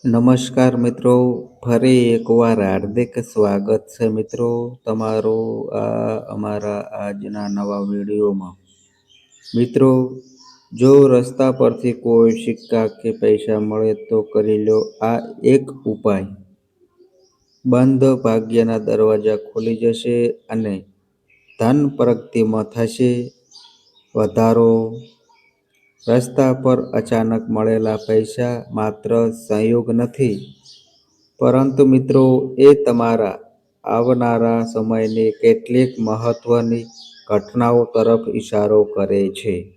નમસ્કાર મિત્રો, ફરી એકવાર હાર્દિક સ્વાગત છે મિત્રો તમારું આ અમારા આજના નવા વિડીયોમાં. મિત્રો, જો રસ્તા પરથી કોઈ સિક્કા કે પૈસા મળે તો કરી લો. આ એક ઉપાય. બંધ ભાગ્યના દરવાજા ખોલી જશે અને ધન પ્રગતિમાં થશે. વધારો રસ્તા પર અચાનક મળેલા પૈસા માત્ર સંયોગ નથી. પરંતુ મિત્રો, એ તમારા આવનારા સમયની કેટલીક મહત્વની ઘટનાઓ તરફ ઇશારો કરે છે.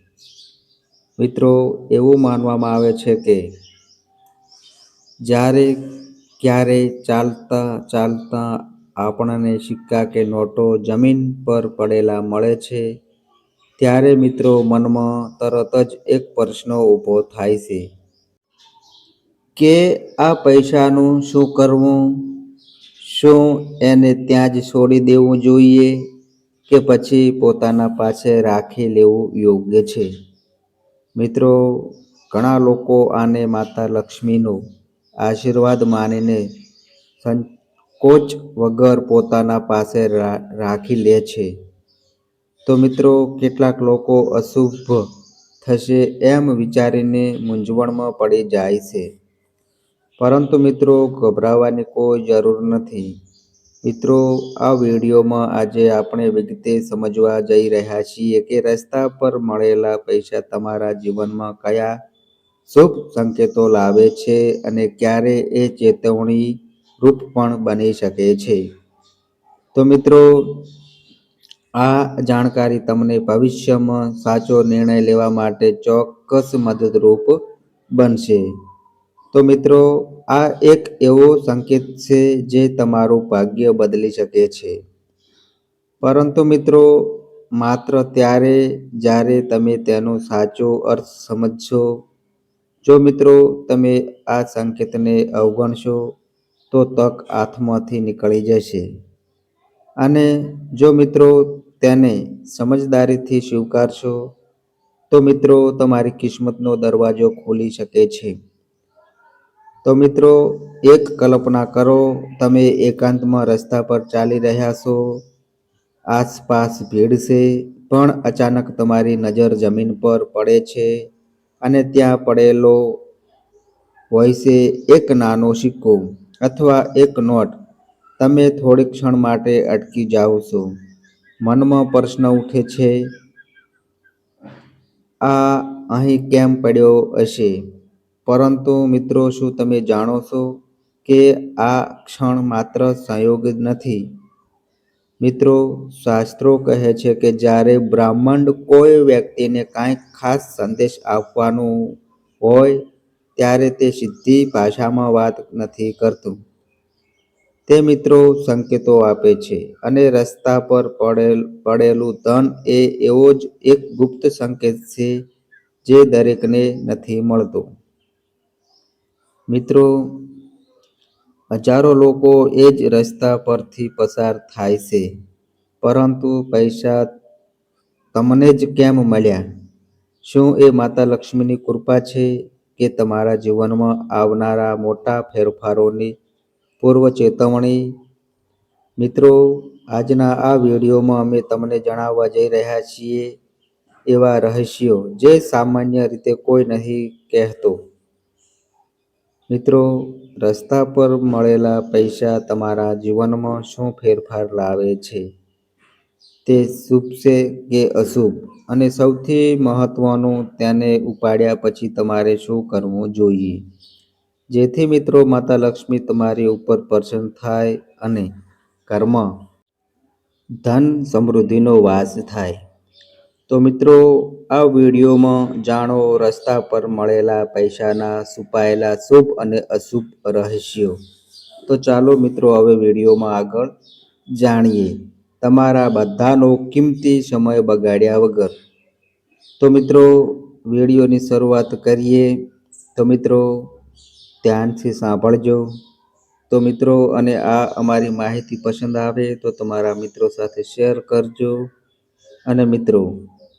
મિત્રો, એવું માનવામાં આવે છે કે જ્યારે ક્યારે ચાલતા ચાલતા આપણને સિક્કા કે નોટો જમીન પર પડેલા મળે છે ત્યારે મિત્રો મનમાં તરત જ એક પ્રશ્ન ઊભો થાય છે. કે આ પૈસાનું શું કરવું? શું એને ત્યાં જ છોડી દેવું જોઈએ? કે પછી પોતાના પાસે રાખી લેવું યોગ્ય છે? મિત્રો, ઘણા લોકો આને માતા લક્ષ્મીનો આશીર્વાદ માનીને સંકોચ વગર પોતાના પાસે રાખી લે છે. તો મિત્રો, કેટલાક લોકો અશુભ થશે એમ વિચારીને મૂંઝવણમાં પડી જાય છે. પરંતુ મિત્રો, ગભરાવાની કોઈ જરૂર નથી. મિત્રો, આ વિડીયોમાં આજે આપણે વિગતે સમજવા જઈ રહ્યા છીએ કે રસ્તા પર મળેલા પૈસા તમારા જીવનમાં કયા શુભ સંકેતો લાવે છે અને ક્યારે એ ચેતવણી રૂપ પણ બની શકે છે. તો મિત્રો આ જાણકારી તમને ભવિષ્યમાં સાચો નિર્ણય લેવા માટે ચોક્કસ મદદરૂપ બનશે. તો મિત્રો, આ એક એવો સંકેત છે જે તમારું ભાગ્ય બદલી શકે છે. પરંતુ મિત્રો, માત્ર ત્યારે જ્યારે તમે તેનો સાચો અર્થ સમજશો. જો મિત્રો, તમે આ સંકેતને અવગણશો, તો તક હાથમાંથી નીકળી જશે. અને જો મિત્રો તેને સમજદારીથી સ્વીકારશો તો મિત્રો તમારી કિસ્મતનો દરવાજો ખોલી શકે છે. તો મિત્રો, એક કલ્પના કરો, તમે એકાંતમાં રસ્તા પર ચાલી રહ્યા છો, આસપાસ ભીડ છે, પણ અચાનક તમારી નજર જમીન પર પડે છે અને ત્યાં પડેલો હોય છે એક નાનો સિક્કો અથવા એક નોટ. તમે થોડીક ક્ષણ માટે અટકી જાઓ છો. મનમાં પ્રશ્ન ઉઠે છે, આ અહીં કેમ પડ્યો હશે? પરંતુ મિત્રો, શું તમે જાણો છો કે આ ક્ષણ માત્ર સંયોગ નથી? મિત્રો, શાસ્ત્રો કહે છે કે જ્યારે બ્રાહ્મણ કોઈ વ્યક્તિને કાંઈક ખાસ સંદેશ આપવાનું હોય, ત્યારે તે સીધી ભાષામાં વાત નથી કરતું. તે મિત્રો સંકેતો આપે છે અને રસ્તા પર પડેલ, પડેલું ધન એ એવો જ એક ગુપ્ત સંકેત છે જે દરેકને નથી મળતો. મિત્રો, હજારો લોકો એ જ રસ્તા પરથી પસાર થાય છે, પરંતુ પૈસા તમને જ કેમ મળ્યા? શું એ માતા લક્ષ્મીની કૃપા છે કે તમારા જીવનમાં આવનારા મોટા ફેરફારોની પૂર્વ ચેતવણી. મિત્રો, આજના આ વિડીયોમાં અમે તમને જણાવવા જઈ રહ્યા છીએ એવા રહસ્યો જે સામાન્ય રીતે કોઈ નથી કહેતો. મિત્રો, રસ્તા પર મળેલા પૈસા તમારા જીવનમાં શું ફેરફાર લાવે છે? તે શુભ છે કે અશુભ? અને સૌથી મહત્વનું, તેને ઉપાડ્યા પછી તમારે શું કરવું જોઈએ? જેથી મિત્રો માતા લક્ષ્મી તમારી ઉપર પ્રસન્ન થાય અને કર્મ, ધન સમૃદ્ધિનો વાસ થાય. તો મિત્રો, આ વિડીયોમાં જાણો રસ્તા પર મળેલા પૈસાના છુપાયેલા શુભ અને અશુભ રહસ્યો. તો ચાલો મિત્રો, હવે વિડીયોમાં આગળ જાણીએ તમારા બધાનો કિંમતી સમય બગાડ્યા વગર. તો મિત્રો, વિડીયોની શરૂઆત કરીએ. તો મિત્રો ધ્યાનથી સાંભળજો. તો મિત્રો, અને આ અમારી માહિતી પસંદ આવે તો તમારા મિત્રો સાથે શેર કરજો. અને મિત્રો,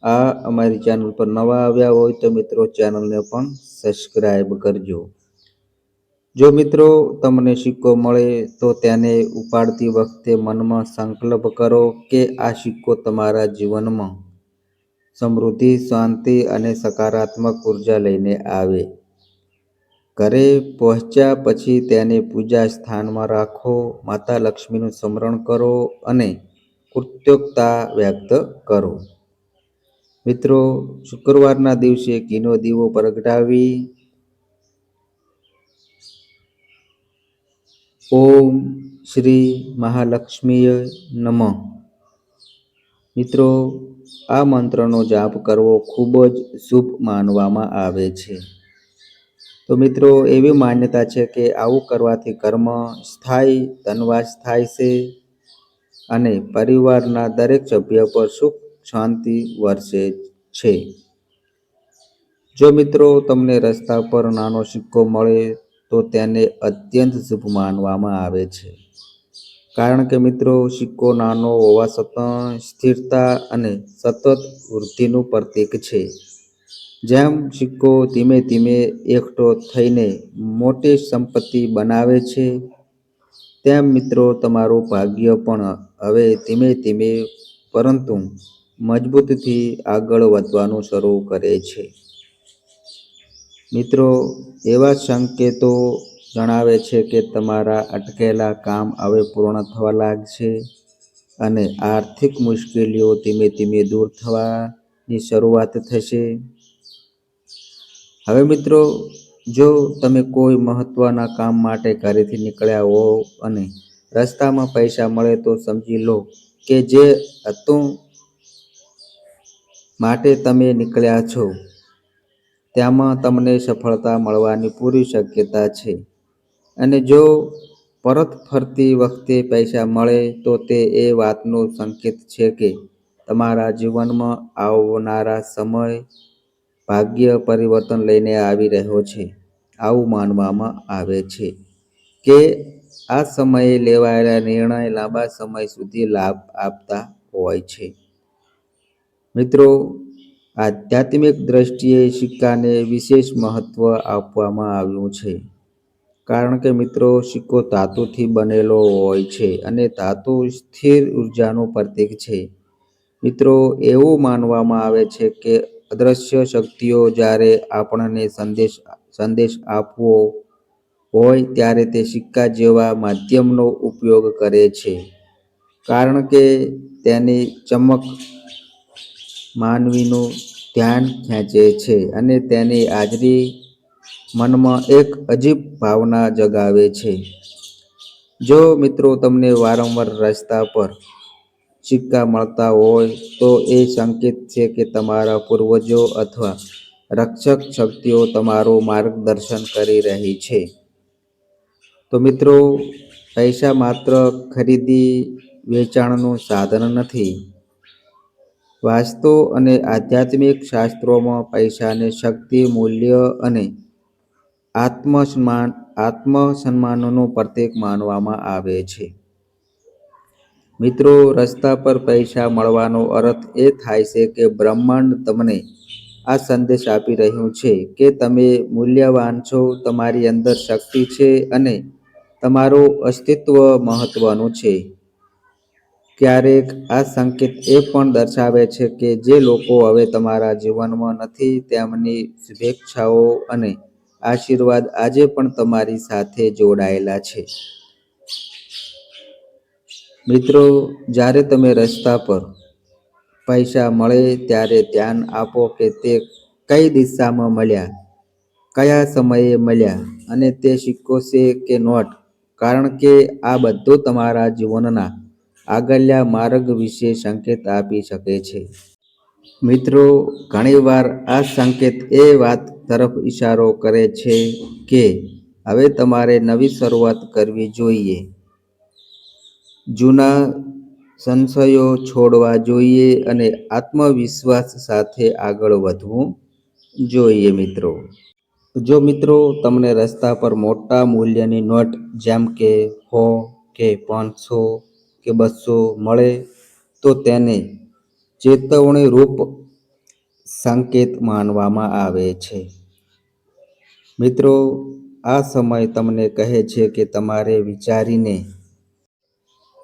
આ અમારી ચેનલ પર નવા આવ્યા હોય તો મિત્રો ચેનલને પણ સબસ્ક્રાઈબ કરજો. જો મિત્રો તમને સિક્કો મળે તો તેને ઉપાડતી વખતે મનમાં સંકલ્પ કરો કે આ સિક્કો તમારા જીવનમાં સમૃદ્ધિ, શાંતિ અને સકારાત્મક ઊર્જા લઈને આવે. ઘરે પહોંચ્યા પછી તેને પૂજા સ્થાનમાં રાખો, માતા લક્ષ્મીનું સ્મરણ કરો અને કૃતજ્ઞતા વ્યક્ત કરો. મિત્રો, શુક્રવારના દિવસે ઘીનો દીવો પ્રગટાવી ઓમ શ્રી મહાલક્ષ્મીય નમઃ. મિત્રો, આ મંત્રનો જાપ કરવો ખૂબ જ શુભ માનવામાં આવે છે. તો મિત્રો, એવી માન્યતા છે કે આવું કરવાથી કર્મ સ્થાયી ધનવાસ થાય છે અને પરિવારના દરેક સભ્ય પર સુખ શાંતિ વરસે છે. જો મિત્રો તમને રસ્તા પર નાનો સિક્કો મળે, તો તેને અત્યંત શુભ માનવામાં આવે છે. કારણ કે મિત્રો, સિક્કો નાનો હોવા છતાં સ્થિરતા અને સતત વૃદ્ધિનું પ્રતીક છે. જેમ સિક્કો ધીમે ધીમે એકઠો થઈને મોટી સંપત્તિ બનાવે છે, તેમ મિત્રો તમારું ભાગ્ય પણ હવે ધીમે ધીમે પરંતુ મજબૂતથી આગળ વધવાનું શરૂ કરે છે. મિત્રો, એવા સંકેતો જણાવે છે કે તમારા અટકેલા કામ હવે પૂર્ણ થવા લાગશે અને આર્થિક મુશ્કેલીઓ ધીમે ધીમે દૂર થવાની શરૂઆત થશે. હવે મિત્રો, જો તમે કોઈ મહત્ત્વના કામ માટે ઘરેથી નીકળ્યા હો અને રસ્તામાં પૈસા મળે તો સમજી લો કે જે હતું માટે તમે નીકળ્યા છો તેમાં તમને સફળતા મળવાની પૂરી શક્યતા છે. અને જો પરત ફરતી વખતે પૈસા મળે તો તે એ વાતનો સંકેત છે કે તમારા જીવનમાં આવનારા સમય ભાગ્ય પરિવર્તન લઈને આવી રહ્યો છે. આવું માનવામાં આવે છે કે આ સમયે લેવાયેલા નિર્ણય લાંબા સમય સુધી લાભ આપતા હોય છે. મિત્રો, આધ્યાત્મિક દ્રષ્ટિએ સિક્કાને વિશેષ મહત્ત્વ આપવામાં આવ્યું છે. કારણ કે મિત્રો, સિક્કો ધાતુથી બનેલો હોય છે અને ધાતુ સ્થિર ઉર્જાનું પ્રતીક છે. મિત્રો, એવું માનવામાં આવે છે કે અદૃશ્ય શક્તિઓ જ્યારે આપણને સંદેશ સંદેશ આપવો હોય ત્યારે તે સિક્કા જેવા માધ્યમનો ઉપયોગ કરે છે. કારણ કે તેની ચમક માનવીનું ધ્યાન ખેંચે છે અને તેની હાજરી મનમાં એક અજીબ ભાવના જગાવે છે. જો મિત્રો, તમને વારંવાર રસ્તા પર સિક્કા મળતા હોય તો એ સંકેત છે કે તમારા પૂર્વજો અથવા રક્ષક શક્તિઓ તમારું માર્ગદર્શન કરી રહી છે. તો મિત્રો, પૈસા માત્ર ખરીદી વેચાણનું સાધન નથી. વાસ્તુ અને આધ્યાત્મિક શાસ્ત્રોમાં પૈસાને શક્તિ, મૂલ્ય અને આત્મસન્માન, આત્મસન્માનનું પ્રતીક માનવામાં આવે છે. મિત્રો, રસ્તા પર પૈસા મળવાનો અર્થ એ થાય છે કે બ્રહ્માંડ તમને આ સંદેશ આપી રહ્યું છે કે તમે મૂલ્યવાન છો, તમારી અંદર શક્તિ છે અને તમારું અસ્તિત્વ મહત્વનું છે. ક્યારેક આ સંકેત એ પણ દર્શાવે છે કે જે લોકો હવે તમારા જીવનમાં નથી, તેમની શુભેચ્છાઓ અને આશીર્વાદ આજે પણ તમારી સાથે જોડાયેલા છે. મિત્રો, જ્યારે તમે રસ્તા પર પૈસા મળે ત્યારે ધ્યાન આપો કે તે કઈ દિશામાં મળ્યા, કયા સમયે મળ્યા અને તે સિક્કો છે કે નોટ. કારણ કે આ બધું તમારા જીવનના આગળના માર્ગ વિશે સંકેત આપી શકે છે. મિત્રો, ઘણીવાર આ સંકેત એ વાત તરફ ઇશારો કરે છે કે હવે તમારે નવી શરૂઆત કરવી જોઈએ. જૂના સંશયો છોડવા જોઈએ અને આત્મવિશ્વાસ સાથે આગળ વધવું જોઈએ મિત્રો. જો મિત્રો, તમને રસ્તા પર મોટા મૂલ્યની નોટ જેમ કે સો કે પાંચસો, કે બસો મળે, તો તેને ચેતવણી રૂપ સંકેત માનવામાં આવે છે. મિત્રો, આ સમય તમને કહે છે કે તમારે વિચારીને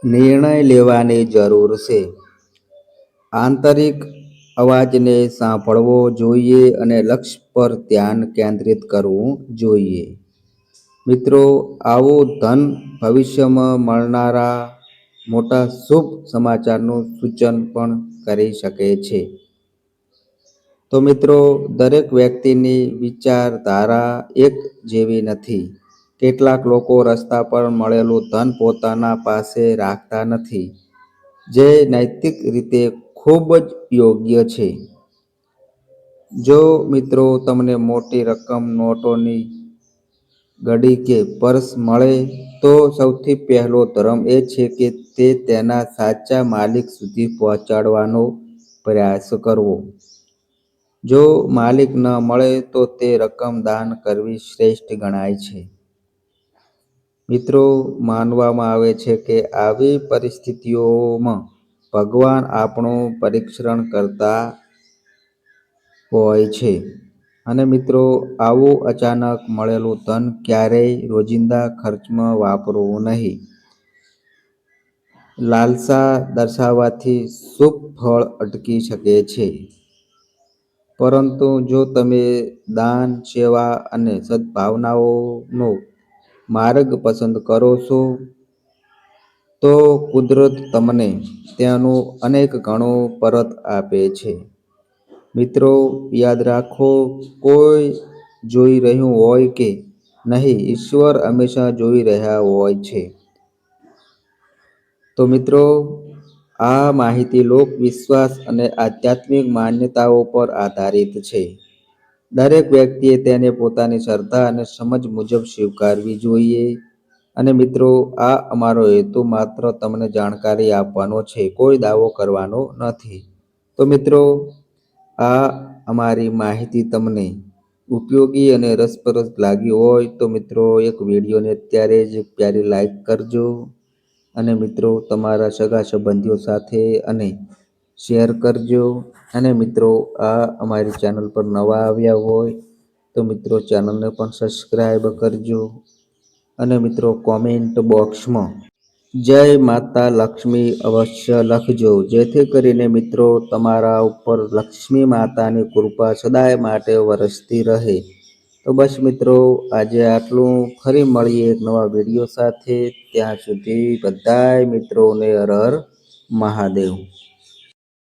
નિર્ણય લેવાની જરૂર છે. આંતરિક અવાજને સાંભળવો જોઈએ અને લક્ષ્ય પર ધ્યાન કેન્દ્રિત કરવું જોઈએ. મિત્રો, આવું ધન ભવિષ્યમાં મળનારા મોટા શુભ સમાચારનું સૂચન પણ કરી શકે છે. તો મિત્રો, દરેક વ્યક્તિની વિચારધારા એક જેવી નથી. કેટલાક લોકો રસ્તા પર મળેલું ધન પોતાના પાસે રાખતા નથી, જે નૈતિક રીતે ખૂબ જ યોગ્ય છે. જો મિત્રો, તમને મોટી રકમ નોટોની ગડી કે પર્સ મળે, તો સૌથી પહેલો ધર્મ એ છે કે તે તેના સાચા માલિક સુધી પહોંચાડવાનો પ્રયાસ કરવો. જો માલિક ન મળે, તો તે રકમ દાન કરવી શ્રેષ્ઠ ગણાય છે. મિત્રો, માનવામાં આવે છે કે આવી પરિસ્થિતિઓમાં ભગવાન આપણું પરીક્ષણ કરતા હોય છે. અને મિત્રો, આવું અચાનક મળેલું ધન ક્યારેય રોજિંદા ખર્ચમાં વાપરવું નહીં. લાલસા દર્શાવવાથી શુભ ફળ અટકી શકે છે. પરંતુ જો તમે દાન, સેવા અને સદ્ભાવનાઓનો માર્ગ પસંદ કરો છો? તો કુદરત તમને ત્યાંનું અનેક ગણું પરત આપે છે. મિત્રો, યાદ રાખો, કોઈ જોઈ રહ્યું હોય કે નહીં, ઈશ્વર હંમેશા જોઈ રહ્યા હોય છે. તો મિત્રો, આ માહિતી લોકવિશ્વાસ અને આધ્યાત્મિક માન્યતાઓ પર આધારિત છે. દરેક વ્યક્તિએ તેને પોતાની શ્રદ્ધા અને સમજ મુજબ સ્વીકારવી જોઈએ. અને મિત્રો, આ અમારો હેતુ માત્ર તમને જાણકારી આપવાનો છે, કોઈ દાવો કરવાનો નથી. તો મિત્રો, આ અમારી માહિતી તમને ઉપયોગી અને રસપ્રદ લાગી હોય તો મિત્રો, એક વિડીયોને અત્યારે જ પ્યારી લાઈક કરજો. અને મિત્રો, તમારા સગા સંબંધીઓ સાથે અને શેર કરજો. અને મિત્રો, આ અમારી ચેનલ પર નવા આવ્યા હોય, તો મિત્રો ચેનલને પણ સબસ્ક્રાઈબ કરજો. અને મિત્રો, કોમેન્ટ બોક્સમાં જય માતા લક્ષ્મી અવશ્ય લખજો. જેથી કરીને મિત્રો, તમારા ઉપર લક્ષ્મી માતાની કૃપા સદાય માટે વરસતી રહે. તો બસ મિત્રો, આજે આટલું. ફરી મળીએ એક નવા વીડિયો સાથે. ત્યાં સુધી બધાય મિત્રોને હર હર મહાદેવ.